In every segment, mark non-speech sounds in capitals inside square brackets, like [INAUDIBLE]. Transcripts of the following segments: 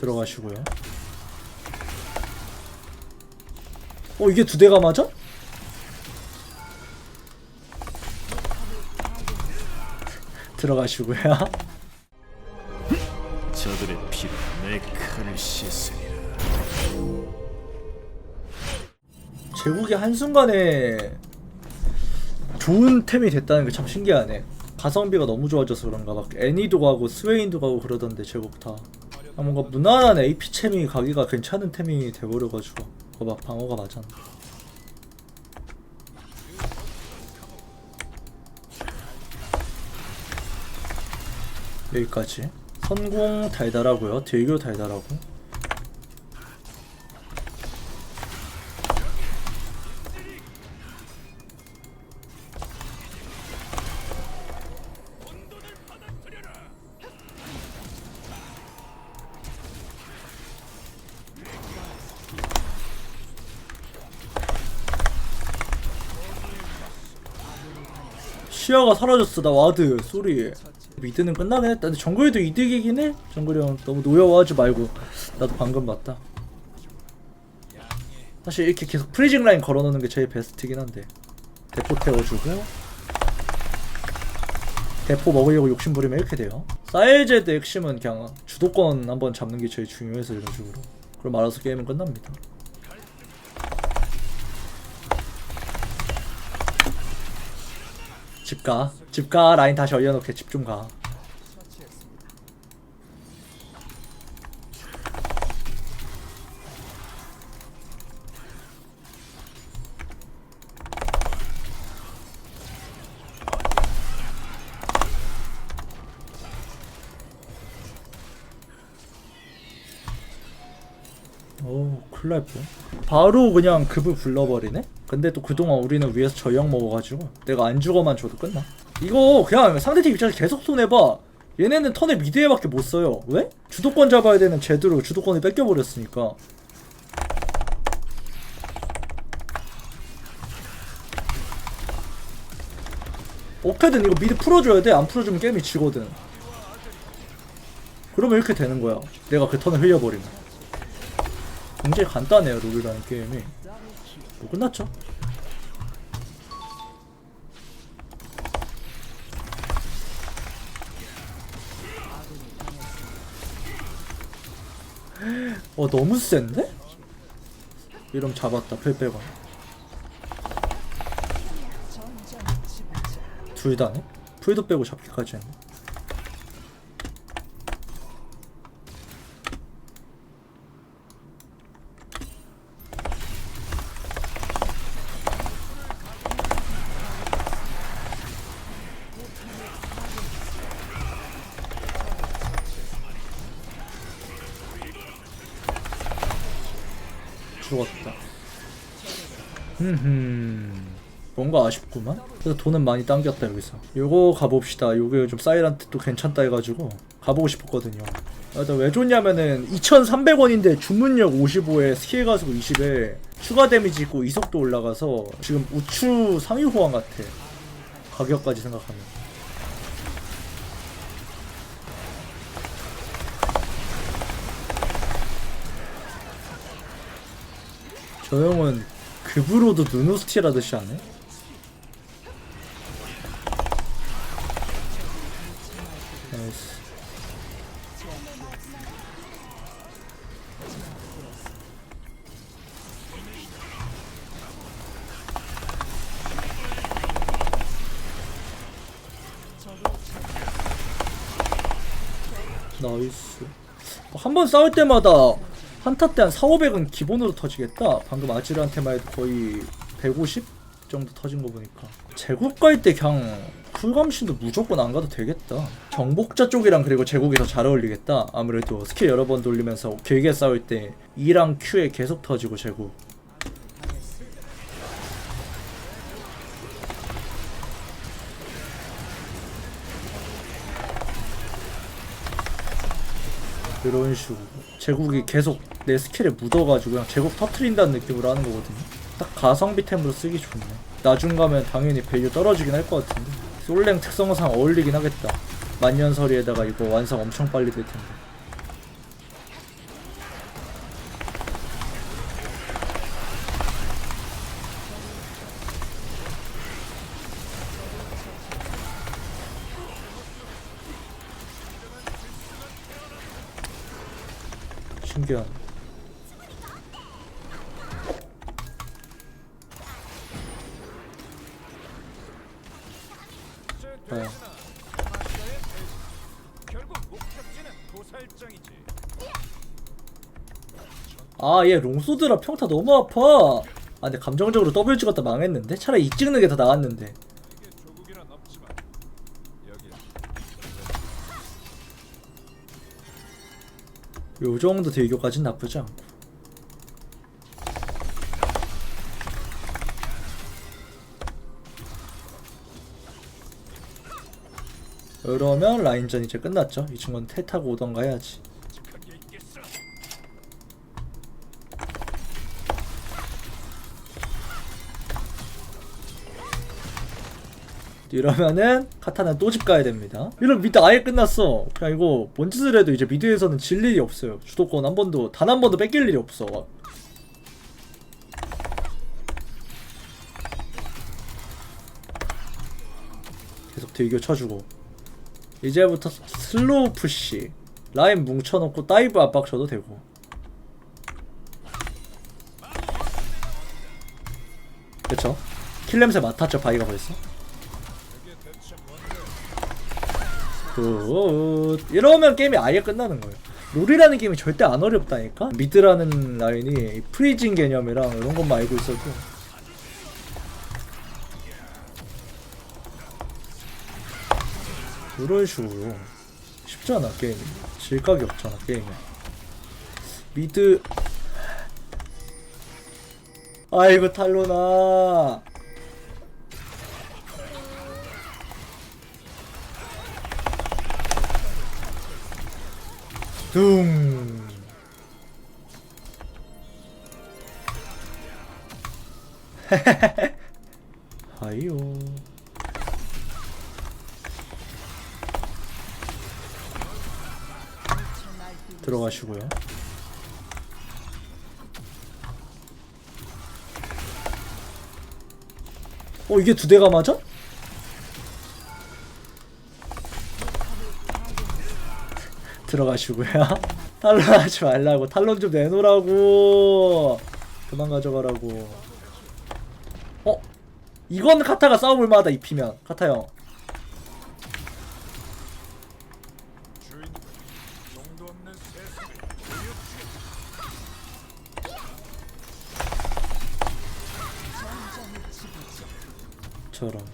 들어가시고요. 어 이게 두 대가 맞아? [LAUGHS] 들어가시고요. [LAUGHS] 저들의 피로 내 칼을 씻으리라. 제국이 한순간에 좋은 템이 됐다는 게 참 신기하네. 가성비가 너무 좋아져서 그런가 막 애니도 가고 스웨인도 가고 그러던데 제국 다. 아, 뭔가 무난한 AP 챔이 가기가 괜찮은 템이 돼버려가지고 막 방어가 맞았네. 여기까지. 선공 달달하고요. 딜교 달달하고. 시야가 사라졌어 나 와드. 소리. 미드는 끝나긴 했다. 근데 정글도 이득이긴 해? 정글이 형 너무 노여워하지 말고. 나도 방금 봤다. 사실 이렇게 계속 프리징 라인 걸어놓는 게 제일 베스트긴 한데. 대포 태워주고. 대포 먹으려고 욕심 부리면 이렇게 돼요. 사이제드 핵심은 그냥 주도권 한번 잡는 게 제일 중요해서 이런 식으로. 그럼 알아서 게임은 끝납니다 집가. 집가 라인 다시 얼려놓게 집 좀가 오 큰일 날뻔. 바로 그냥 급을 불러버리네? 근데 또 그동안 우리는 위에서 저형 먹어가지고 내가 안 죽어만 줘도 끝나. 이거 그냥 상대팀 입장에서 계속 손해봐. 얘네는 턴에 미드에밖에 못 써요. 왜? 주도권 잡아야 되는 제대로 주도권을 뺏겨버렸으니까. 어떻게든 이거 미드 풀어줘야 돼. 안 풀어주면 게임이 지거든. 그러면 이렇게 되는 거야. 내가 그 턴을 흘려버리면 굉장히 간단해요 롤이라는 게임이 뭐 끝났죠? 어 너무 센데? 이러면 잡았다 풀백원 둘 다네? 풀도 빼고 잡기까지 했네 죽었다. 흠흠. 뭔가 아쉽구만. 그래서 돈은 많이 당겼다 여기서. 요거 가봅시다. 요게 요즘 사이란트 또 괜찮다 해가지고 가보고 싶었거든요. 아, 나왜 좋냐면은 2,300원인데 주문력 55에 스킬 가속 20에 추가 데미지 있고 이속도 올라가서 지금 우추 상위 호환 같아. 가격까지 생각하면. 저 형은 급으로도 누누스틸 하듯이 하네? 나이스 나이스 한 번 싸울 때마다 한타 때 한 4, 500은 기본으로 터지겠다. 방금 아지르한테만 해도 거의 150 정도 터진 거 보니까. 제국 갈 때 그냥 쿨감신도 무조건 안 가도 되겠다. 정복자 쪽이랑 그리고 제국이 더잘 어울리겠다. 아무래도 스킬 여러 번 돌리면서 길게 싸울 때 E랑 Q에 계속 터지고 제국. 이런 식으로. 제국이 계속 내 스킬에 묻어가지고 그냥 제국 터트린다는 느낌으로 하는 거거든요. 딱 가성비템으로 쓰기 좋네. 나중 가면 당연히 밸류 떨어지긴 할 것 같은데. 솔랭 특성상 어울리긴 하겠다. 만년설이에다가 이거 완성 엄청 빨리 될 텐데 신기한. 네. 결국 목적지는 도살장이지. 아, 얘 롱소드라 평타 너무 아파. 아, 근데 감정적으로 더블 찍었다 망했는데? 차라리 이 찍는 게 더 나았는데. 요 정도 대교까진 나쁘지 않고. 그러면 라인전 이제 끝났죠. 이 친구는 태 타고 오던가 해야지. 이러면은 카타는 또집 가야 됩니다. 이런 미드 아예 끝났어. 그냥 이거 뭔 짓을 해도 이제 미드에서는 질 일이 없어요. 주도권 한 번도 단 한 번도 뺏길 일이 없어. 계속 대교 쳐주고 이제부터 슬로우 푸시 라인 뭉쳐놓고 다이브 압박 쳐도 되고 그쵸? 킬 냄새 맡았죠 바이가 벌써 이게 대체 뭔데? 굿 이러면 게임이 아예 끝나는 거예요. 롤이라는 게임이 절대 안 어렵다니까? 미드라는 라인이 이 프리징 개념이랑 이런 것만 알고 있어도. 이런 식으로 쉽잖아 게임이. 질각이 없잖아 게임에. 미드. 아이고 탈로나 둥. [LAUGHS] 하이요. 들어가시고요. 어 이게 두 대가 맞아? 들어가시고요. [LAUGHS] 탈론 하지 말라고. 탈론 좀 내놓으라고. 그만 가져가라고. 어? 이건 카타가 싸워볼 만하다 입히면. 카타 형. 저런.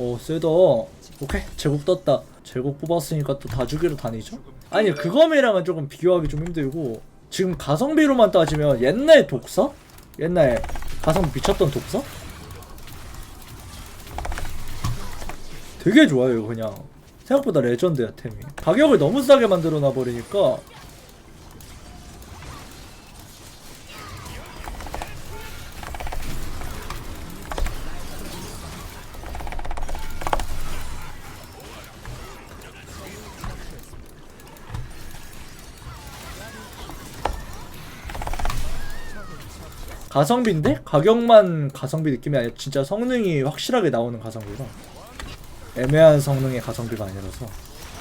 오 세다. 오케이 제국 떴다. 제국 뽑았으니까 또 다주기로 다니죠? 아니 그거이랑은 조금 비교하기 좀 힘들고 지금 가성비로만 따지면 옛날 독서? 옛날 가성비 미쳤던 독서? 되게 좋아요 그냥 생각보다 레전드야 템이 가격을 너무 싸게 만들어 놔 버리니까 가성비인데 가격만 가성비 느낌이 아니라 진짜 성능이 확실하게 나오는 가성비라 애매한 성능의 가성비가 아니라서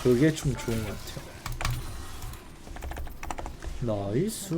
그게 좀 좋은 것 같아요. 나이스.